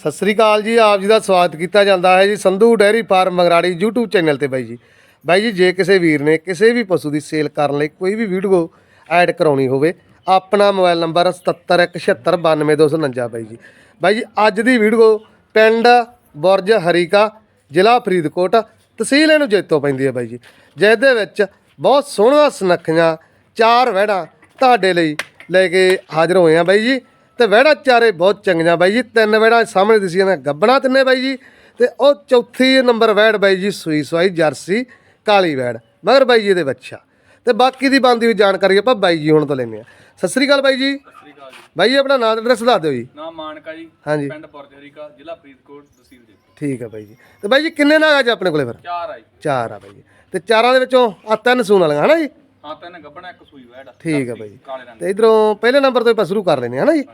ਸਤਿ ਸ੍ਰੀ ਅਕਾਲ ਜੀ, ਆਪ ਜੀ ਦਾ ਸਵਾਗਤ ਕੀਤਾ ਜਾਂਦਾ ਹੈ ਜੀ Sandhu dairy farm Mangrari YouTube channel ਤੇ ਬਾਈ ਜੀ। ਬਾਈ ਜੀ, ਜੇ ਕਿਸੇ ਵੀਰ ਨੇ ਕਿਸੇ ਵੀ ਪਸ਼ੂ ਦੀ ਸੇਲ ਕਰਨ ਲਈ ਕੋਈ ਵੀ ਵੀਡੀਓ ਐਡ ਕਰਾਉਣੀ ਹੋਵੇ, ਆਪਣਾ ਮੋਬਾਈਲ ਨੰਬਰ 7717929249 ਬਾਈ ਜੀ। ਬਾਈ ਜੀ, ਅੱਜ ਦੀ ਵੀਡੀਓ ਪਿੰਡ ਬੁਰਜ ਹਰੀਕਾ, ਜ਼ਿਲ੍ਹਾ ਫਰੀਦਕੋਟ, ਤਹਿਸੀਲ ਇਹਨੂੰ ਜੈਤੋ ਪੈਂਦੀ ਹੈ ਬਾਈ ਜੀ। ਜਿਸ ਦੇ ਵਿੱਚ ਬਹੁਤ ਸੋਹਣਾ ਸੁਨੱਖੀਆਂ ਚਾਰ ਵਹਿੜਾਂ ਤੁਹਾਡੇ ਲਈ ਲੈ ਕੇ ਹਾਜ਼ਰ ਹੋਏ ਆ ਬਾਈ ਜੀ। ਤੇ ਵਹਿੜਾ ਚਾਰੇ ਬਹੁਤ ਚੰਗੀਆਂ ਬਾਈ ਜੀ ਤਿੰਨ ਵਹਿੜਾ ਸਾਹਮਣੇ ਦਿਸੀਆਂ ਨੇ ਗੱਬਣਾ ਤਿੰਨੇ ਬਾਈ ਜੀ ਤੇ ਉਹ ਚੌਥੀ ਨੰਬਰ ਵਹਿੜ ਬਾਈ ਜੀ ਸੂਈ ਸਵਾਈ ਜਰਸੀ ਕਾਲੀ ਵਹਿੜ ਮਗਰ ਬਾਈ ਜੀ ਇਹਦੇ ਬੱਚਾ। ਤੇ ਬਾਕੀ ਦੀ ਬੰਦੀ ਹੋਈ ਜਾਣਕਾਰੀ ਆਪਾਂ ਬਾਈ ਜੀ ਹੁਣ ਤੋਂ ਲੈਂਦੇ ਆ ਸਤਿ ਸ੍ਰੀ ਅਕਾਲ ਬਾਈ ਜੀ। ਜੀ। ਬਾਈ ਜੀ ਆਪਣਾ ਨਾਮ ਤੇ ਐਡਰੈਸ ਦੱਸ ਦਿਓ ਜੀ। ਨਾਮ ਮਾਨਕਾ ਜੀ ਹਾਂਜੀ। ਪਿੰਡ ਪੁਰਜਰੀਕਾ ਜ਼ਿਲ੍ਹਾ ਫਰੀਦਕੋਟ ਤਹਿਸੀਲ ਦੇ ਠੀਕ ਹੈ ਬਾਈ ਜੀ। ਤੇ ਬਾਈ ਜੀ ਕਿੰਨੇ ਨਾਗ ਅੱਜ ਆਪਣੇ ਕੋਲੇ ਫਿਰ? ਚਾਰ ਆਈ ਚਾਰ ਆ ਬਾਈ ਜੀ। ਤੇ ਚਾਰਾਂ ਦੇ ਵਿੱਚੋਂ ਆ ਤਿੰਨ ਸੂਣ ਵਾਲੀਆਂ ਹਨਾ ਜੀ? ਹਾਂ ਤਿੰਨ ਗੱਬਣਾ ਇੱਕ ਸੂਈ ਵੈੜ ਠੀਕ ਹੈ ਬਾਈ ਜੀ। ਤੇ ਇਧਰੋਂ ਪਹਿਲੇ ਨੰਬਰ ਤੋਂ ਆਪਾਂ ਸ਼ੁਰੂ ਕਰ ਲੈਨੇ ਹਨਾ ਜੀ?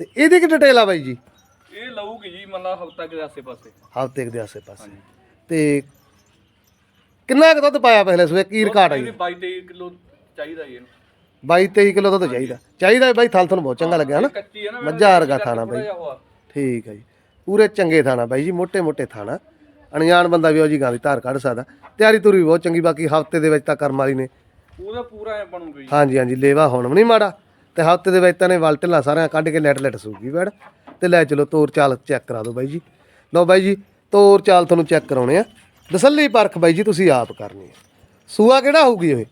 ਤੇ ਇਹਦੀ ਕੀ ਡਿਟੇਲ ਆ ਬਾਈ ਜੀ? ਇਹ ਲਊਗੀ ਜੀ ਮਤਲਬ ਹਫਤਾ ਕੇ ਆਸੇ ਪਾਸੇ ਹਫ਼ਤੇ ਕੁ ਆਸੇ ਪਾਸੇ ਤੇ ਕਿੰਨਾ ਕੁ ਦੁੱਧ ਪਾਇਆ ਪਹਿਲੇ ਸੂਏ? ਕੀ ਰਿਕਾਰਡ ਆ ਜੀ? 22 ਕਿਲੋ ਚਾਹੀਦਾ ਜੀ ਇਹਨੂੰ। 22 23 ਕਿਲੋ ਦੁੱਧ ਚਾਹੀਦਾ। ਚਾਹੀਦਾ ਬਾਈ ਥਲ ਤੁਹਾਨੂੰ ਬਹੁਤ ਚੰਗਾ ਲੱਗਿਆ ਹਨਾ ਕੱਚੀ ਵਰਗਾ ਥਾਣਾ ਬਾਈ। ਠੀਕ ਹੈ ਜੀ। ਪੂਰੇ ਚੰਗੇ ਥਾਣਾ ਬਾਈ ਜੀ ਮੋٹے ਮੋٹے ਥਾਣਾ। ਅਣਜਾਣ ਬੰਦਾ ਵੀ ਉਹ ਜੀ ਗਾਂ ਦੀ ਧਾਰ ਕੱਢ ਸਕਦਾ। ਤਿਆਰੀ ਤੁਰੀ ਵੀ ਬਹੁਤ ਚੰਗੀ ਬਾਕੀ ਹਫ਼ਤੇ ਦੇ ਵਿੱਚ ਤਾਂ ਕਰਮ ਵਾਲੀ ਨੇ। ਉਹਦਾ ਪੂਰਾ ਬਣੂਗਾ ਜੀ। ਹਾਂਜੀ ਹਾਂਜੀ ਲੇਵਾ ਹੁਣ ਵੀ ਨਹੀਂ ਮਾੜਾ। ਤੇ ਹਫ਼ਤੇ ਦੇ ਵਿੱਚ ਤਾਂ ਨੇ ਵਲਟਲਾ ਸਾਰਿਆਂ ਕੱਢ ਕੇ ਲੈਟ ਲੈਟ ਸੂਗੀ ਬੈੜ ਤੇ ਲੈ ਚਲੋ ਤੋਰ ਚਾਲ ਚੈੱਕ ਕਰਾ ਦਿਓ ਬਾਈ ਜੀ। ਲਓ ਬਾਈ ਜੀ ਤੋਰ ਚਾਲ ਤੁਹਾਨੂੰ ਚੈੱਕ ਕਰਾਉਣੇ ਆ। ਦਸੱਲੀ ਪਰਖ ਬਾਈ ਜੀ ਤੁਸੀਂ ਆਪ ਕਰਨੀ ਹੈ ਸੂਆ ਕਿਹੜਾ ਹੋਊਗੀ ਇਹ?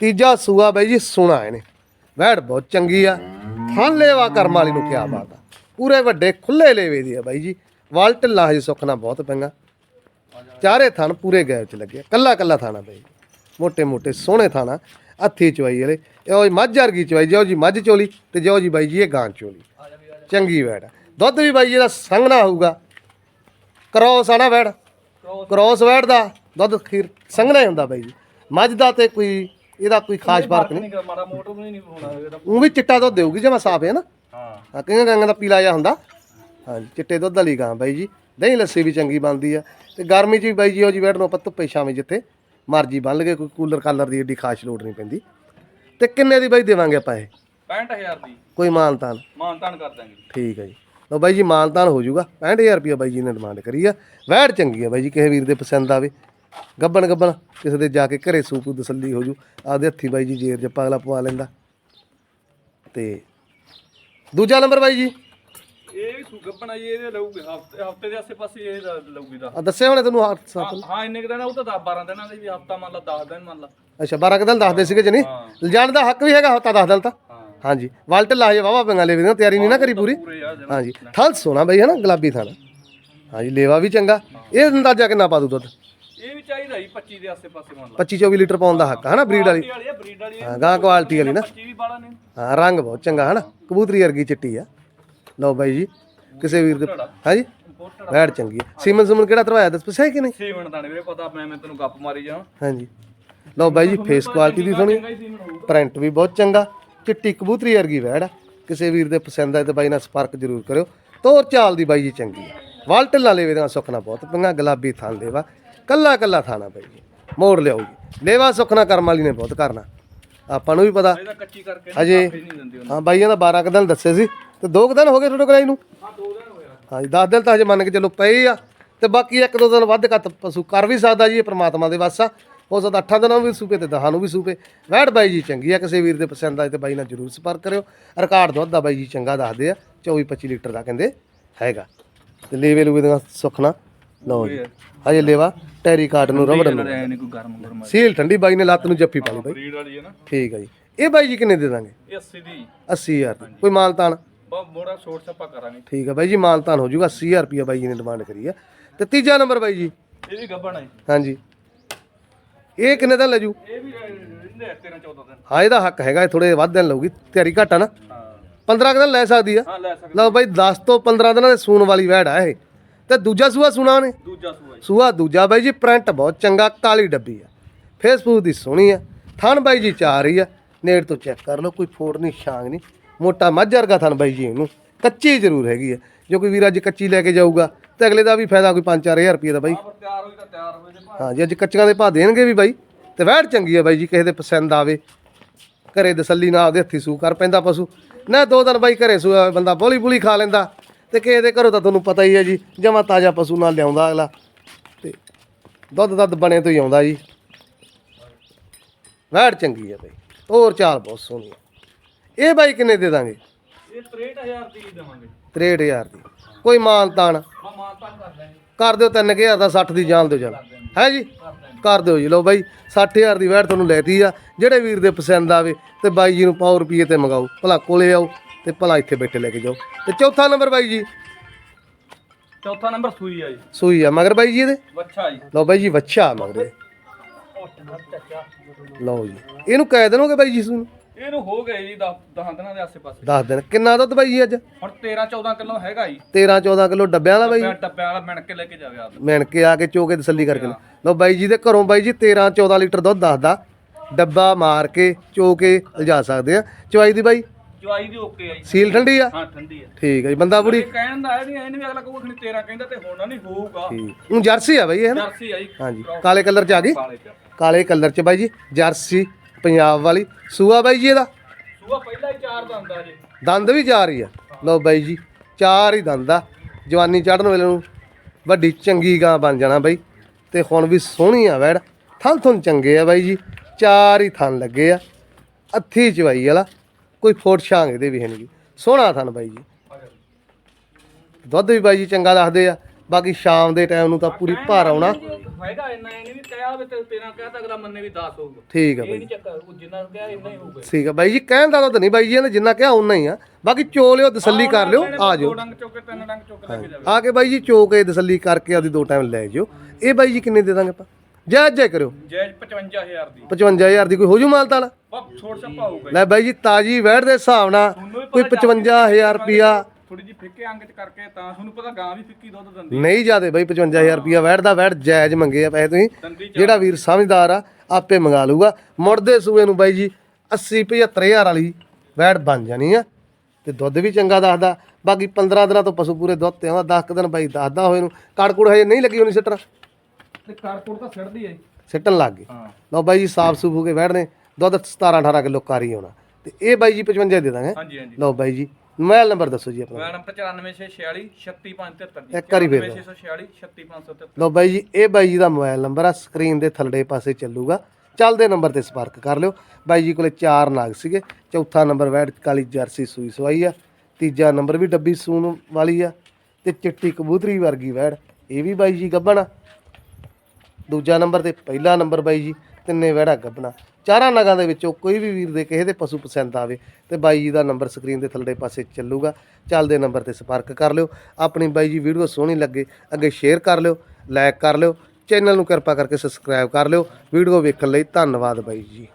ਤੀਜਾ ਸੂਆ ਬਾਈ ਜੀ ਸੁਣਾ ਇਹਨੇ। ਬੈੜ ਬਹੁਤ ਚੰਗੀ ਆ। ਥਣ ਲੇਵਾ ਕਰਮ ਵਾਲੀ ਨੂੰ ਕਿਆ ਬਾਤ ਆ। ਪੂਰੇ ਵੱਡੇ ਖੁੱਲੇ ਲੇਵੇ ਦੀ ਆ ਬਾਈ ਜੀ। ਵਾਲਟ ਲਾਹ ਜੀ ਸੁਖਣਾ ਬਹੁਤ ਪੰਗਾ ਚਾਰੇ ਥਣ ਪੂਰੇ ਗੈਪ ਚ ਲੱਗਿਆ ਕੱਲਾ ਕੱਲਾ ਥਾਣਾ ਬਾਈ ਮੋٹے ਮੋٹے ਸੋਹਣੇ ਥਾਣਾ। ਹੱਥੀ ਚਵਾਈ ਵਾਲੇ। ਇਹੋ ਜੀ ਮੱਝ ਵਰਗੀ ਚਵਾਈ ਜਿਉ ਜੀ ਮੱਝ ਚੋਲੀ ਤੇ ਜਿਉ ਜੀ ਬਾਈ ਜੀ ਇਹ ਗਾਂ ਚੋਲੀ। ਚੰਗੀ ਵੈੜ। ਦੁੱਧ ਵੀ ਬਾਈ ਜੀ ਦਾ ਸੰਘਣਾ ਹੋਊਗਾ। ਕ੍ਰੋਸ ਆਣਾ ਵੈੜ? ਕ੍ਰੋਸ ਵੈੜ ਦਾ ਦੁੱਧ ਖੀਰ ਸੰਘਣਾ ਹੀ ਹੁੰਦਾ ਬਾਈ ਜੀ। ਮੱਝ ਦਾ ਤੇ ਕੋਈ ਇਹਦਾ ਕੋਈ ਖਾਸ ਫ਼ਰਕ ਨਹੀਂ। ਨਹੀਂ ਮਾੜਾ ਮੋਟਰ ਵੀ ਨਹੀਂ ਹੋਣਾ ਇਹਦਾ। ਉਹ ਵੀ ਚਿੱਟਾ ਦੁੱਧ ਦੇਊਗੀ ਜਿਵੇਂ ਸਾਫ਼ ਹੈ ਨਾ? ਹਾਂ। ਕਈਆਂ ਰੰਗਾਂ ਦਾ ਪੀਲਾ ਜਿਹਾ ਹੁੰਦਾ। ਹਾਂਜੀ ਚਿੱਟੇ ਦੁੱਧ ਵਾਲੀ ਗਾਂ ਬਾਈ ਜੀ। ਦਹੀਂ ਲੱਸੀ ਵੀ ਚੰਗੀ ਬਣਦੀ ਆ। ਤੇ ਗਰਮੀ 'ਚ ਵੀ ਬਾਈ ਜੀ ਉਹ ਜੀ ਬੈਠ ਨੂੰ ਆਪਾਂ ਧੁੱਪੇ ਛਾਵੇਂ ਜਿੱਥੇ ਮਰਜ਼ੀ ਬੰਨ ਲਗੇ ਕੋਈ ਕੂਲਰ ਕਾਲਰ ਦੀ ਏਡੀ ਖਾਸ ਲੋੜ ਨਹੀਂ ਪੈਂਦੀ। ਤੇ ਕਿੰਨੇ ਦੀ ਬਾਈ ਦੇਵਾਂਗੇ ਆਪਾਂ ਇਹ? 65000 ਦੀ। ਕੋਈ ਮਾਨਤਾਨ? ਮਾਨ ਤਾਨ ਕਰ ਦਾਂਗੇ ਠੀਕ ਹੈ ਜੀ। ਲਓ ਬਾਈ ਜੀ ਮਾਨਤਾਨ ਹੋ ਜਾਊਗਾ। 65000 ਰੁਪਏ ਬਾਈ ਜੀ ਨੇ ਡਿਮਾਂਡ ਕਰੀ ਆ। ਵੈੜ ਚੰਗੀ ਆ ਬਾਈ ਜੀ ਕਿਸੇ ਵੀਰ ਦੇ ਪਸੰਦ ਆਵੇ। ਗੱਬਣ ਗੱਬਣ ਕਿਸੇ ਦੇ ਜਾ ਕੇ ਘਰੇ ਸੂਪੂ ਤਸੱਲੀ ਹੋ ਜੂ। ਆਪਦੇ ਹੱਥੀ ਬਾਈ ਜੀ ਜੇਰ ਜੱਪਾ ਅਗਲਾ ਪਵਾ ਲੈਂਦਾ। ਤੇ ਦੂਜਾ ਨੰਬਰ ਬਾਈ ਜੀ। ਇਹ ਵੀ ਸੂ ਗੱਬਣਾ ਜੀ ਇਹਦੇ ਲਊਗੀ ਹਫ਼ਤੇ ਹਫ਼ਤੇ ਦੇ ਆਸੇ ਪਾਸੇ ਇਹ ਲ- ਲਊਗੀ ਦਾ ਆ ਦੱਸਿਆ ਹੋਣੇ ਤੈਨੂੰ ਹੱਥ ਸੱਤ? ਹਾਂ ਇੰਨੇ ਕੁ ਦਿਨ ਉਹ ਤਾਂ 10 12 ਦਿਨਾਂ ਦੇ ਵੀ ਹਫਤਾ ਮੰਨ ਲਾ 10 ਦਿਨ ਮੰਨ ਲਾ। ਅੱਛਾ 12 ਕੁ ਦਿਨ ਦੱਸਦੇ ਸੀਗੇ ਜਣੀ? ਹਾਂ। ਲਿਜਾਣ ਦਾ ਹੱਕ ਵੀ ਹੈਗਾ ਹੱਤਾ ਦੱਸ ਦਿਨ ਤਾਂ? ਹਾਂ। ਹਾਂਜੀ। ਵਾਲਟ ਲਾਜੇ ਵਾਵਾ ਬੰਗਾਲੇ ਵੀ ਨਾ ਤਿਆਰੀ ਨਹੀਂ ਨਾ ਕਰੀ ਪੂਰੀ? ਪੂਰੇ ਆ ਜਮਾਂ। ਹਾਂਜੀ। ਥਲ ਸੋਨਾ ਬਈ ਹੈ ਨਾ ਗੁਲਾਬੀ ਥਲ। ਹਾਂਜੀ ਲੇਵਾ ਵੀ ਚੰਗਾ। ਇਹ ਅੰਦਾਜ਼ਾ ਕਿੰਨਾ ਪਾ ਦੂ ਦੁੱਧ? ਇਹ ਵੀ ਚਾਹੀਦਾ ਜੀ 25 ਦੇ ਆਸੇ ਪਾਸੇ ਮੰਨ ਲਾ। 25 24 ਲੀਟਰ ਪਾਉਣ ਦਾ ਹੱਕ ਹੈ ਨਾ ਬਰੀਡ ਵਾਲੀ? ਬਰੀਡ ਵਾਲੀ ਹਾਂ ਗਾਂ ਕੁਆਲਿਟੀ ਵਾਲੀ ਨਾ। 25 ਵੀ ਬਾਲਾ ਨੇ। ਹਾਂ ਰੰਗ ਬਹੁਤ ਚੰਗਾ ਹੈ ਨਾ ਕਬੂਤਰੀ ਵਰਗੀ ਚਿੱਟੀ ਆ। ਲਓ ਬਾਈ ਜੀ ਕਿਸੇ ਵੀਰ ਦੇ ਹਾਂਜੀ? ਇੰਪੋਰਟਡ ਵੈੜ ਚੰਗੀ ਸੀਮਨ ਸੁਮਨ ਕਿਹੜਾ ਤਰਵਾਇਆ ਦੱਸ ਪੁੱਛਿਆ ਕਿ ਨਹੀਂ? ਸੀਮਨ ਦਾ ਨਹੀਂ ਵੀਰੇ ਪਤਾ ਮੈਂ ਮੈਂ ਤੈਨੂੰ ਗੱਪ ਮਾਰੀ ਜਾ ਹਾਂਜੀ। ਲਓ ਬਾਈ ਜੀ ਫੇਸ ਕੁਆਲਿਟੀ ਦੀ ਸੋਹਣੀ ਹੀ ਪ੍ਰਿੰਟ ਵੀ ਬਹੁਤ ਚੰਗਾ। ਚਿੱਟੀ ਕਬੂਤਰੀ ਵਰਗੀ ਵੈੜ ਆ। ਕਿਸੇ ਵੀਰ ਦੇ ਪਸੰਦ ਆਏ ਤੇ ਬਾਈ ਨਾਲ ਸੰਪਰਕ ਜ਼ਰੂਰ ਕਰਿਓ। ਤੋਰ ਚਾਲ ਦੀ ਬਾਈ ਜੀ ਚੰਗੀ ਆ। ਵਾਲ ਢਿੱਲਾ ਲੈਵੇ ਦਾ ਸੁਖਣਾ ਬਹੁਤ ਪੰਗਾ ਗੁਲਾਬੀ ਥਾਂ ਦੇਵਾ ਕੱਲਾ ਕੱਲਾ ਥਾਣਾ ਬਾਈ ਜੀ। ਮੋੜ ਲਿਆਉਗੀ ਲੇਵਾ ਸੁਖਣਾ ਕਰਮ ਵਾਲੀ ਨੇ ਬਹੁਤ ਕਰਨਾ। ਆਪਾਂ ਨੂੰ ਵੀ ਪਤਾ। ਇਹਦਾ ਕੱਚੀ ਕਰਕੇ ਅਜੇ ਨਹੀਂ ਦਿੰਦੇ ਉਹਨੂੰ। ਹਾਂ ਬਾਈਆਂ ਦਾ 12 ਕੁ ਦਿਨ ਦੱਸੇ ਸੀ। ਤੇ 2 ਕੁ ਦਿਨ ਹੋ ਗਏ ਤੁਹਾਡੇ ਕੋਲ ਆਈ ਨੂੰ? ਹਾਂ ਦੋ ਦਿਨ ਹੋਇਆ ਹਾਂਜੀ 10 ਦਿਨ ਤਾਂ ਹਜੇ ਮੰਨ ਕੇ ਚੱਲੋ ਪਏ ਆ। ਤੇ ਬਾਕੀ ਇੱਕ ਦੋ ਦਿਨ ਵੱਧ ਘੱਟ ਪਸ਼ੂ ਕਰ ਵੀ ਸਕਦਾ ਜੀ ਇਹ ਪ੍ਰਮਾਤਮਾ ਦੇ ਵਾਸਾ ਹੋ ਸਕਦਾ 8 ਦਿਨਾਂ ਨੂੰ ਵੀ ਸੂਪੇ ਤੇ 10 ਨੂੰ ਵੀ ਸੂਪੇ। ਵੈੜ ਬਾਈ ਜੀ ਚੰਗੀ ਆ ਕਿਸੇ ਵੀਰ ਦੇ ਪਸੰਦ ਆਏ ਤੇ ਬਾਈ ਨਾਲ ਜਰੂਰ ਸੰਪਰਕ ਕਰਿਓ। ਰਿਕਾਰਡ ਦੁੱਧ ਦਾ ਬਾਈ ਜੀ ਚੰਗਾ ਦੱਸਦੇ ਆ। 24 25 ਲੀਟਰ ਦਾ ਕਹਿੰਦੇ ਹੈਗਾ। ਤੇ ਲੇਵੇ ਲੂਵੇ ਦਾ ਸੁਖਣਾ ਲਓ ਜੀ। ਹਜੇ ਲੇਵਾ ਟੈਰੀ ਕਾਰਡ ਨੂੰ ਰਬੜ ਨੂੰ ਐ ਨਹੀਂ ਕੋਈ ਗਰਮ ਗਰਮ ਸੀਲ ਠੰਡੀ ਬਾਈ ਨੇ ਲੱਤ ਨੂੰ ਜੱਫੀ ਪਾ ਲਈ ਬਾਈ। ਬਰੀਡ ਵਾਲੀ ਹੈ ਨਾ। ਠੀਕ ਆ ਜੀ। ਇਹ ਬਾਈ ਜੀ ਕਿੰਨੇ ਦੇ ਦਾਂਗੇ? ਇਹ 80 ਦੀ। 80000 ਦੀ। ਕੋਈ ਮਾਨਤਾਨ ਬਾ ਮੋੜਾ ਛੋਟ ਛੱਪਾ ਕਰਾਂਗੇ। ਠੀਕ ਆ ਬਾਈ ਜੀ ਮਾਨਤਾਨ ਹੋ ਜਾਊਗਾ। 80000 ਰੁਪਿਆ ਬਾਈ ਜੀ ਨੇ ਡਿਮਾਂਡ ਕਰੀ ਆ। ਤੇ ਤੀਜਾ ਨੰਬਰ ਬਾਈ ਜੀ। ਇਹ ਵੀ ਗੱਬਣ ਹੈ ਹਾਂਜੀ। ਇਹ ਕਿੰਨੇ ਦਿਨ ਲੈ ਜੂ? ਇਹ ਵੀ ਰਹਿੰਦੇ 13 14 ਦਿਨ। ਹਾਂ ਇਹਦਾ ਹੱਕ ਹੈਗਾ ਥੋੜੇ ਵੱਧ ਦਿਨ ਲਊਗੀ। ਤਿਆਰੀ ਘੱਟ ਨਾ। ਹਾਂ। 15 ਕੁ ਦਿਨ ਲੈ ਸਕਦੀ ਆ। ਹਾਂ ਲੈ ਸਕਦੇ ਲਓ ਬਾਈ 10 ਤੋਂ 15 ਦਿਨਾਂ ਦੇ ਸੂਣ ਵਾਲੀ ਵੈੜ ਆ ਇਹ। ਤੇ ਦੂਜਾ ਸੂਆ ਸੁਣਾ ਨੇ ਦੂਜਾ ਸੂਆ ਜੀ। ਸੂਆ ਦੂਜਾ ਬਾਈ ਜੀ ਪ੍ਰਿੰਟ ਬਹੁਤ ਚੰਗਾ ਕਾਲੀ ਡੱਬੀ ਆ। ਫੇਸਬੁੱਕ ਦੀ ਸੋਹਣੀ ਆ। ਥਣ ਬਾਈ ਜੀ ਚਾਰ ਹੀ ਆ। ਨੇੜ ਤੋਂ ਚੈੱਕ ਕਰ ਲਓ ਕੋਈ ਫੋੜ ਨਹੀਂ ਛਾਂਗ ਨਹੀਂ। ਮੋਟਾ ਮੱਝ ਵਰਗਾ ਥਣ ਬਾਈ ਜੀ ਇਹਨੂੰ। ਕੱਚੀ ਜ਼ਰੂਰ ਹੈਗੀ ਆ। ਜੋ ਕੋਈ ਵੀਰ ਅੱਜ ਕੱਚੀ ਲੈ ਕੇ ਜਾਊਗਾ ਤੇ ਅਗਲੇ ਦਾ ਵੀ ਫਾਇਦਾ ਕੋਈ 5-4000 ਰੁਪਏ ਦਾ ਬਾਈ। ਤਿਆਰ ਹੋਈ ਤਾਂ ਤਿਆਰ ਜੇ ਹਾਂ ਜੀ ਅੱਜ ਕੱਚੀਆਂ ਦੇ ਭਾਅ ਦੇਣਗੇ ਵੀ ਬਾਈ। ਤੇ ਵੈੜ ਚੰਗੀ ਆ ਬਾਈ ਜੀ ਕਿਸੇ ਦੇ ਪਸੰਦ ਆਵੇ। ਘਰੇ ਦਸੱਲੀ ਨਾਲ ਆਪਦੇ ਹੱਥੀ ਸੂ ਕਰ ਪੈਂਦਾ ਪਸ਼ੂ। ਨਾ ਦੋ ਦਿਨ ਬਾਈ ਘਰੇ ਸੂ ਬੰਦਾ ਬੋਲੀ ਬੁਲੀ ਖਾ ਲੈਂਦਾ। ਤੇ ਕਿਸੇ ਦੇ ਘਰੋਂ ਤਾਂ ਤੁਹਾਨੂੰ ਪਤਾ ਹੀ ਹੈ ਜੀ ਜਮਾ ਤਾਜ਼ਾ ਪਸ਼ੂ ਨਾਲ ਲਿਆਉਂਦਾ ਅਗਲਾ। ਤੇ ਦੁੱਧ ਦੱਧ ਬਣੇ ਤੋਂ ਹੀ ਆਉਂਦਾ ਜੀ। ਵੈੜ ਚੰਗੀ ਹੈ ਬਈ ਹੋਰ ਚਾਲ ਬਹੁਤ ਸੋਹਣੀ ਹੈ ਇਹ ਬਾਈ ਕਿੰਨੇ ਦੇ ਦਾਂਗੇ? ਇਹ 63000 ਦੀ ਦੇਵਾਂਗੇ। 63000 ਦੀ। ਕੋਈ ਮਾਨ ਤਾਨ? ਮੈਂ ਮਾਨਤਾ ਕਰ ਦਾਂਗੇ। ਕਰ ਦਿਓ 3000 ਦਾ 60 ਦੀ ਜਾਨ ਦਿਓ ਚੱਲ। ਹੈ ਜੀ? ਕਰ ਦਿਓ ਜੀ ਲਓ ਬਾਈ 60000 ਦੀ ਵੈੜ ਤੁਹਾਨੂੰ ਲੈਤੀ ਆ। ਜਿਹੜੇ ਵੀਰ ਦੇ ਪਸੰਦ ਆਵੇ ਤੇ ਬਾਈ ਜੀ ਨੂੰ ਪਾਓ ਰੁਪਏ ਤੇ ਮੰਗਾਓ। ਭਲਾ ਕੋਲੇ ਆਓ। ਤੇ ਭਲਾ ਇੱਥੇ ਬੈਠੇ ਲੈ ਕੇ ਜਾਓ। ਤੇ ਚੌਥਾ ਨੰਬਰ ਬਾਈ ਜੀ? ਚੌਥਾ ਨੰਬਰ ਸੂਈ ਆ ਜੀ। ਸੂਈ ਆ। ਮਗਰ ਬਾਈ ਜੀ ਇਹਦੇ? ਵੱਛਾ ਜੀ। ਲਓ ਬਾਈ ਜੀ ਵੱਛਾ ਮਗਰ ਇਹਦੇ। ਲਓ ਜੀ। ਇਹਨੂੰ ਕਹਿ ਦੇਣੋਗੇ ਬਾਈ ਜੀ ਨੂੰ ਇਹਨੂੰ ਹੋ ਗਏ ਜੀ 10 10 ਦਿਨਾਂ ਦੇ ਆਸੇ-ਪਾਸੇ। ਦੱਸ ਦਿਨ। ਕਿੰਨਾ ਦੁੱਧ ਬਾਈ ਜੀ ਅੱਜ? ਹੁਣ 13 14 ਕਿਲੋ ਹੈਗਾ ਜੀ। 13 14 ਕਿਲੋ ਡੱਬਿਆਂ ਵਾਲਾ ਬਾਈ ਮੈਂ ਟੱਪਿਆਂ ਵਾਲਾ ਮਿਣ ਕੇ ਲੈ ਕੇ ਜਾਵੇ ਆਪ। ਮਿਣ ਕੇ ਆ ਕੇ ਚੋ ਕੇ ਤਸੱਲੀ ਕਰਕੇ ਲਿਆ। ਲਓ ਬਾਈ ਜੀ ਦੇ ਘਰੋਂ ਬਾਈ ਜੀ 13 14 ਲੀਟਰ ਦੁੱਧ ਦੱਸਦਾ। ਡੱਬਾ ਮਾਰ ਕੇ ਚੋ ਕੇ ਲਿਜਾ ਸਕਦੇ ਆ। ਚਵਾਈ ਦੀ ਬਾਈ। ਚੁਆਈ ਦੀ ਓਕੇ ਆ ਜੀ। ਸੀਲ ਠੰਡੀ ਆ? ਹਾਂ ਠੰਡੀ ਆ। ਠੀਕ ਹੈ ਜੀ ਬੰਦਾ ਬੁੜੀ ਇਹ ਕਹਿਣ ਦਾ ਇਹ ਨਹੀਂ ਨਹੀਂ ਵੀ ਅਗਲਾ ਕਹੂਗਾ ਕਿ 13 ਕਹਿੰਦਾ ਤੇ ਹੋਣਾ ਨਹੀਂ ਹੋਊਗਾ। ਠੀਕ। ਉਹ ਜਰਸੀ ਆ ਬਾਈ ਇਹ ਨਾ ਜਰਸੀ ਆਈ ਹਾਂਜੀ। ਕਾਲੇ ਕਲਰ ਚ ਆ ਗਈ? ਕਾਲੇ ਚ ਕਾਲੇ ਕਲਰ ਚ ਬਾਈ ਜੀ ਜਰਸੀ ਪੰਜਾਬ ਵਾਲੀ। ਸੂਆ ਬਾਈ ਜੀ ਇਹਦਾ? ਸੂਆ ਪਹਿਲਾਂ ਹੀ ਚਾਰ ਦਾ ਹੁੰਦਾ ਜੀ। ਦੰਦ ਵੀ ਚਾਰ ਹੀ ਆ। ਲਓ ਬਾਈ ਜੀ ਚਾਰ ਹੀ ਦੰਦ ਆ। ਜਵਾਨੀ ਚੜਨ ਵੇਲੇ ਨੂੰ ਵੱਡੀ ਚੰਗੀ ਗਾਂ ਬਣ ਜਾਣਾ ਬਾਈ। ਤੇ ਹੁਣ ਵੀ ਸੋਹਣੀ ਆ ਵੈੜ। ਥਣ ਥਣ ਚੰਗੇ ਆ ਬਾਈ ਜੀ। ਚਾਰ ਹੀ ਥਣ ਲੱਗੇ ਆ। ਅੱਥੀ ਚਵਾਈ ਵਾਲਾ। ਕੋਈ ਫੋਟ ਛਾਂਗ ਇਹਦੇ ਵੀ ਹੈ ਨਹੀਂ ਸੋਹਣਾ ਥਣ ਬਾਈ ਜੀ। ਦੁੱਧ ਵੀ ਬਾਈ ਜੀ ਚੰਗਾ ਦੱਸਦੇ ਆ। ਬਾਕੀ ਸ਼ਾਮ ਦੇ ਟਾਈਮ ਨੂੰ ਤਾਂ ਪੂਰੀ ਭਰ ਆਉਣਾ। ਹੈਗਾ ਇੰਨਾ ਇਹ ਨਹੀਂ ਵੀ ਕਹਿਆ ਵੀ ਤੇ 13 ਕਹਿਆ ਤਾਂ ਅਗਲਾ ਮੰਨੇ ਵੀ 10 ਹੋਊਗਾ। ਠੀਕ ਆ ਇਹ ਬਾਈ ਨਹੀਂ ਚੱਕਰ ਉਹ ਜਿੰਨਾ ਕਿਹਾ ਇੰਨਾ ਹੀ ਹੋਊਗਾ। ਠੀਕ ਆ ਬਾਈ ਜੀ ਕਹਿਣ ਦਾ ਤਾਂ ਨਹੀਂ ਬਾਈ ਜੀ ਇਹਨੇ ਜਿੰਨਾ ਕਿਹਾ ਉਨਾ ਹੀ ਆ। ਬਾਕੀ ਚੋ ਲਿਓ ਤਸੱਲੀ ਕਰ ਲਿਓ ਆ ਜਾਓ। ਦੋ ਡੰਗ ਚੁੱਕ ਕੇ ਤਿੰਨ ਡੰਗ ਚੁੱਕ ਕੇ ਲੈ ਕੇ ਜਾਵੇ ਆ ਕੇ ਬਾਈ ਜੀ ਚੋ ਕੇ ਤਸੱਲੀ ਕਰਕੇ ਆਪਦੀ ਦੋ ਟਾਈਮ ਲੈ ਜਿਓ। ਇਹ ਬਾਈ ਜੀ ਕਿੰਨੇ ਦੇ ਦਾਂਗੇ ਆਪਾਂ? ਜਾਇਜ਼ ਜਾਇ ਕਰਿਓ ਜੈਜ 55000 ਦੀ। 55000 ਦੀ ਕੋਈ ਹੋ ਜੂ ਮਾਲ ਤਾਲ? ਛੋੜ ਲੈ ਬਾਈ ਜੀ ਤਾਜੀ ਵੈੜ ਦੇ ਹਿਸਾਬ ਨਾਲ ਕੋਈ 55000 ਰੁਪਿਆ ਥੋੜੀ ਜਿਹੀ ਫਿੱਕੇ ਅੰਗ ਚ ਕਰਕੇ ਤਾਂ ਤੁਹਾਨੂੰ ਪਤਾ ਗਾਂ ਵੀ ਫਿੱਕੀ ਦੁੱਧ ਦਿੰਦੀ ਨਹੀਂ ਜਾਦੇ ਬਾਈ 55000 ਰੁਪਿਆ ਵੈੜ ਦਾ ਵੈੜ ਜਾਇਜ਼ ਮੰਗੇ ਆ ਪੈਸੇ ਤੁਸੀਂ। ਜਿਹੜਾ ਵੀਰ ਸਮਝਦਾਰ ਆ ਆਪੇ ਮੰਗਾ ਲੂਗਾ ਮੁੜਦੇ ਸੂਏ ਨੂੰ ਬਾਈ ਜੀ 80 75000 ਵਾਲੀ ਵੈੜ ਬਣ ਜਾਣੀ ਆ। ਤੇ ਦੁੱਧ ਵੀ ਚੰਗਾ ਦੱਸਦਾ। ਬਾਕੀ 15 ਦਿਨਾਂ ਤੋਂ ਪਸ਼ੂ ਪੂਰੇ ਦੁੱਧ ਤੇ ਆਉਂਦਾ 10 ਦਿਨ ਬਾਈ ਦੱਸਦਾ ਹੋਏ ਨੂੰ। ਕੜਕੁੜ ਹਜੇ ਨਹੀਂ ਲੱਗੀ ਹੋਣੀ ਸਿੱਟਣ ਤੇ ਕਾਰਪੋਰ ਤਾਂ ਛੱਡਦੀ ਹੈ ਸਿੱਟਣ ਲੱਗ ਹਾਂ। ਲਓ ਬਾਈ ਜੀ ਸਾਫ਼ ਸੂਫ ਹੋ ਕੇ ਬੈਠ ਨੇ। ਦੁੱਧ 17 18 ਕਿਲੋ ਕਾਰੀ ਆਉਣਾ। ਤੇ ਇਹ ਬਾਈ ਜੀ 55 ਦੇ ਦਾਂਗੇ। ਹਾਂਜੀ ਹਾਂਜੀ। ਲਓ ਬਾਈ ਜੀ ਮੋਬਾਈਲ ਨੰਬਰ ਦੱਸੋ ਜੀ ਆਪਣਾ। ਮੇਰਾ ਨੰਬਰ 94646 36573 ਇੱਕ ਵਾਰੀ ਫੇਰ ਦਿਓ। 94646 36573 ਲਓ ਬਾਈ ਜੀ ਇਹ ਬਾਈ ਜੀ ਦਾ ਮੋਬਾਈਲ ਨੰਬਰ ਆ ਸਕਰੀਨ ਦੇ ਥੱਲੜੇ ਪਾਸੇ ਚੱਲੂਗਾ। ਚੱਲਦੇ ਨੰਬਰ ਤੇ ਸੰਪਰਕ ਕਰ ਲਿਓ। ਬਾਈ ਜੀ ਕੋਲੇ ਚਾਰ ਨਾਗ ਸੀਗੇ। ਚੌਥਾ ਨੰਬਰ ਵੈਟ ਕਾਲੀ ਜਰਸੀ ਸੂਈ ਸਵਾਈ ਆ। ਤੀਜਾ ਨੰਬਰ ਵੀ ਡੱਬੀ ਸੂਣ ਵਾਲੀ ਆ। ਤੇ ਚਿੱਟੀ ਕਬੂਤਰੀ ਵਰਗੀ ਵੈੜ ਇਹ ਵੀ ਬਾਈ ਜੀ ਗੱਬਣਾ ਦੂਜਾ ਨੰਬਰ ਤੇ ਪਹਿਲਾ ਨੰਬਰ ਬਾਈ ਜੀ ਤਿੰਨੇ ਵੈੜਾ ਗੱਬਣਾ ਚਾਰਾਂ ਨਗਾਂ ਦੇ ਵਿੱਚੋਂ ਕੋਈ ਵੀ ਵੀਰ ਦੇ ਕਿਸੇ ਦੇ ਪਸ਼ੂ ਪਸੰਦ ਆਵੇ ਤੇ ਬਾਈ ਜੀ ਦਾ ਨੰਬਰ ਸਕਰੀਨ ਦੇ ਥੱਲੇ ਪਾਸੇ ਚੱਲੂਗਾ। ਚੱਲਦੇ ਨੰਬਰ ਤੇ ਸੰਪਰਕ ਕਰ ਲਿਓ। ਆਪਣੀ ਬਾਈ ਜੀ ਵੀਡੀਓ ਸੋਹਣੀ ਲੱਗੇ, ਅੱਗੇ ਸ਼ੇਅਰ ਕਰ ਲਿਓ ਲਾਈਕ ਕਰ ਲਿਓ ਚੈਨਲ ਨੂੰ ਕਿਰਪਾ ਕਰਕੇ ਸਬਸਕ੍ਰਾਈਬ ਕਰ ਲਿਓ। ਵੀਡੀਓ ਵੇਖਣ ਲਈ ਧੰਨਵਾਦ ਬਾਈ ਜੀ।